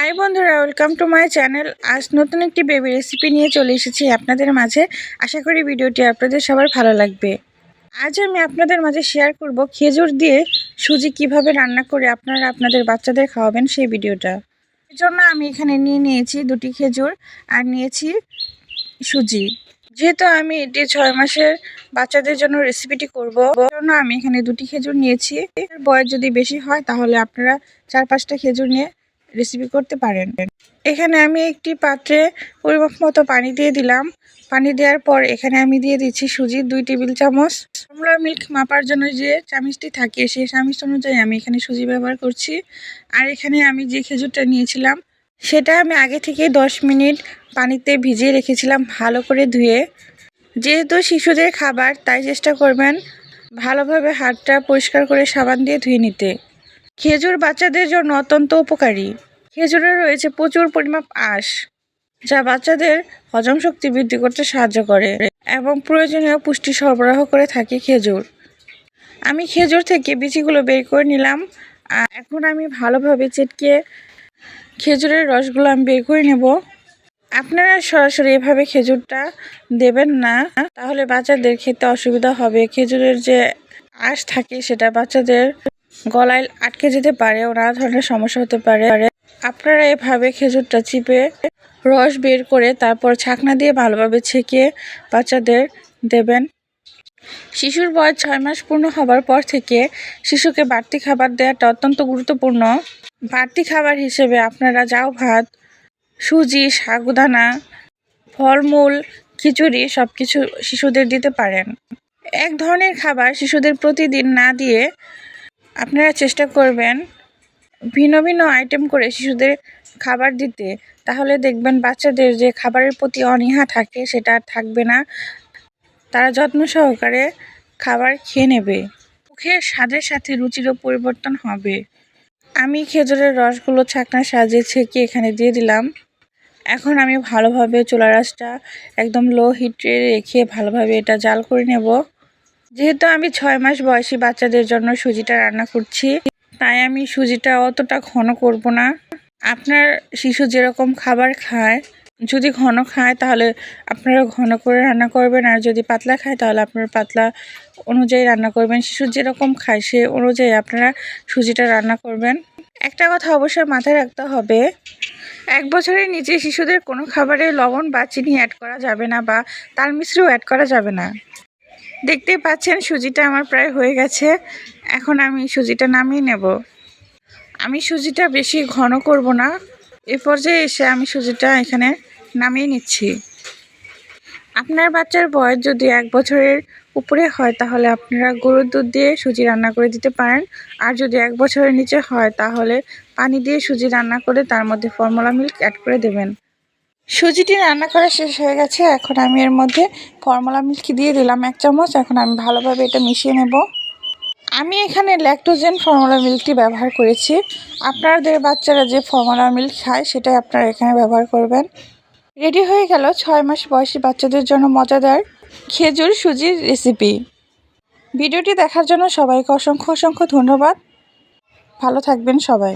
High বন্ধুরা welcome to my channel আজ নতুন একটি বেবি রেসিপি নিয়ে চলে এসেছি আপনাদের মাঝে। আশা করি ভিডিওটি আপনাদের সবার ভালো লাগবে। আজ আমি আপনাদের মাঝে শেয়ার করব খেজুর দিয়ে সুজি কীভাবে রান্না করে আপনারা আপনাদের বাচ্চাদের খাওয়াবেন সেই ভিডিওটা। এর জন্য আমি এখানে নিয়ে নিয়েছি দুটি খেজুর আর নিয়েছি সুজি। যেহেতু আমি এটি ছয় মাসের বাচ্চাদের জন্য রেসিপিটি করব জন্য আমি এখানে দুটি খেজুর নিয়েছি। বয়স যদি বেশি হয়, তাহলে আপনারা চার পাঁচটা খেজুর নিয়ে রেসিপি করতে পারেন। এখানে আমি একটি পাত্রে পরিমাপ মতো পানি দিয়ে দিলাম। পানি দেওয়ার পর এখানে আমি দিয়ে দিচ্ছি সুজি, দুই টেবিল চামচ। কমলা মিল্ক মাপার জন্য যে চামিচটি থাকে, সেই চামিচ অনুযায়ী আমি এখানে সুজি ব্যবহার করছি। আর এখানে আমি যে খেজুরটা নিয়েছিলাম, সেটা আমি আগে থেকে দশ মিনিট পানিতে ভিজিয়ে রেখেছিলাম ভালো করে ধুয়ে। যেহেতু শিশুদের খাবার, তাই চেষ্টা করবেন ভালোভাবে হাতটা পরিষ্কার করে সাবান দিয়ে ধুয়ে নিতে। খেজুর বাচ্চাদের জন্য অত্যন্ত উপকারী। খেজুরে রয়েছে প্রচুর পরিমাপ আঁশ, যা বাচ্চাদের হজম শক্তি বৃদ্ধি করতে সাহায্য করে এবং প্রয়োজনীয় পুষ্টি সরবরাহ করে থাকে খেজুর। আমি খেজুর থেকে বিচিগুলো বের করে নিলাম এখন আমি ভালোভাবে চেটকে খেজুরের রসগুলো আমি বের করে নেব। আপনারা সরাসরি এভাবে খেজুরটা দেবেন না, তাহলে বাচ্চাদের খেতে অসুবিধা হবে। খেজুরের যে আঁশ থাকে, সেটা বাচ্চাদের গলায় আটকে যেতে পারে ও নানা ধরনের সমস্যা হতে পারে। আপনারা এভাবে খেজুরটা চিপে রস বের করে তারপর ছাকনা দিয়ে ভালোভাবে ছেঁকে বাচ্চাদের দেবেন। শিশুর বয়স ছয় মাস পূর্ণ হবার পর থেকে শিশুকে বাড়তি খাবার দেওয়াটা অত্যন্ত গুরুত্বপূর্ণ। বাড়তি খাবার হিসেবে আপনারা যাও ভাত, সুজি সাগুদানা ফলমূল, খিচুড়ি সব কিছু শিশুদের দিতে পারেন। এক ধরনের খাবার শিশুদের প্রতিদিন না দিয়ে আপনারা চেষ্টা করবেন ভিন্ন ভিন্ন আইটেম করে শিশুদের খাবার দিতে, তাহলে দেখবেন বাচ্চাদের যে খাবারের প্রতি অনীহা থাকে, সেটা আর থাকবে না। তারা যত্ন সহকারে খাবার খেয়ে নেবে। মুখের স্বাদের সাথে রুচিরও পরিবর্তন হবে। আমি খেজুরের রসগুলো ছাকনা সাজিয়ে ছেঁকে এখানে দিয়ে দিলাম। এখন আমি ভালোভাবে চুলা রাসটা একদম লো হিটে রেখে ভালোভাবে এটা জাল করে নেব। যেহেতু আমি ছয় মাস বয়সী বাচ্চাদের জন্য সুজিটা রান্না করছি তাই আমি সুজিটা অতটা ঘন করব না। আপনার শিশু যেরকম খাবার খায়, যদি ঘন খায় তাহলে আপনারা ঘন করে রান্না করবেন, আর যদি পাতলা খায় তাহলে আপনারা পাতলা অনুযায়ী রান্না করবেন। শিশু যেরকম খায় সে অনুযায়ী আপনারা সুজিটা রান্না করবেন। একটা কথা অবশ্যই মাথায় রাখতে হবে, এক বছরের নিচে শিশুদের কোনো খাবারে লবণ বা চিনি অ্যাড করা যাবে না বা তাল মিশ্রিও অ্যাড করা যাবে না। দেখতে পাচ্ছেন, সুজিটা আমার প্রায় হয়ে গেছে। এখন আমি সুজিটা নামিয়ে নেব। আমি সুজিটা বেশি ঘন করব না। এ পর্যায়ে এসে আমি সুজিটা এখানে নামিয়ে নিচ্ছি। আপনার বাচ্চার বয়স যদি এক বছরের উপরে হয়, তাহলে আপনারা গরুর দুধ দিয়ে সুজি রান্না করে দিতে পারেন। আর যদি এক বছরের নিচে হয়, তাহলে পানি দিয়ে সুজি রান্না করে তার মধ্যে ফর্মুলা মিল্ক অ্যাড করে দেবেন। সুজিটি রান্না করা শেষ হয়ে গেছে। এখন আমি এর মধ্যে ফর্মুলা মিল্ক দিয়ে দিলাম এক চামচ। এখন আমি ভালোভাবে এটা মিশিয়ে নেব। আমি এখানে ল্যাকটোজেন ফর্মুলা মিল্কটি ব্যবহার করেছি। আপনাদের বাচ্চারা যে ফর্মুলা মিল্ক খায়, সেটাই আপনারা এখানে ব্যবহার করবেন। রেডি হয়ে গেল ছয় মাস বয়সী বাচ্চাদের জন্য মজাদার খেজুর সুজির রেসিপি ভিডিওটি দেখার জন্য সবাইকে অসংখ্য অসংখ্য ধন্যবাদ। ভালো থাকবেন সবাই।